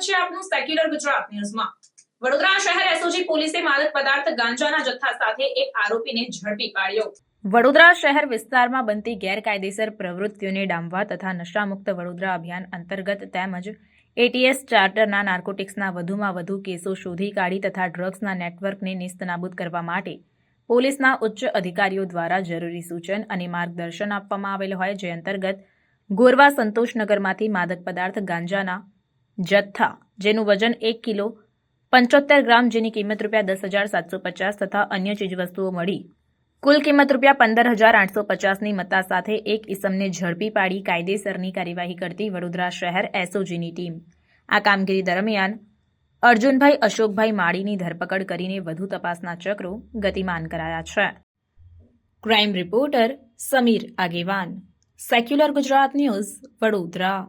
Secular Gujarat ન્યૂઝમાં. વડોદરા શહેર SOG પોલીસે માદક પદાર્થ ગાંજાના જથ્થા સાથે એક આરોપીને ઝડપી પાડ્યો. વડોદરા શહેર વિસ્તારમાં બનતી ગેરકાયદેસર પ્રવૃત્તિઓને ડામવા તથા નશામુક્ત વડોદરા અભિયાન અંતર્ગત તેમજ એટીએસ ચાર્ટરના નાર્કોટિક્સના વધુમાં વધુ કેસો શોધી કાઢી તથા ડ્રગ્સના નેટવર્કને નિસ્તનાબૂદ કરવા માટે પોલીસના ઉચ્ચ અધિકારીઓ દ્વારા જરૂરી સૂચન અને માર્ગદર્શન આપવામાં આવેલ હોય, જે અંતર્ગત ગોરવા સંતોષનગરમાંથી માદક પદાર્થ ગાંજાના જથ્થા, જેનું વજન એક કિલો પંચોતેર ગ્રામ, જેની કિંમત રૂપિયા દસ હજાર સાતસો પચાસ તથા અન્ય ચીજવસ્તુઓ મળી. કુલ કિંમત રૂપિયા પંદર હજાર આઠસો પચાસની મત્તા સાથે એક ઇસમને ઝડપી પાડી કાયદેસરની કાર્યવાહી કરતી વડોદરા શહેર એસઓજીની ટીમ. આ કામગીરી દરમિયાન અર્જુનભાઈ, અશોકભાઈ માળીની ધરપકડ કરીને વધુ તપાસના ચક્રો ગતિમાન કરાયા છે. Crime reporter Sameer Agewan. Secular Gujarat news, Vadodara.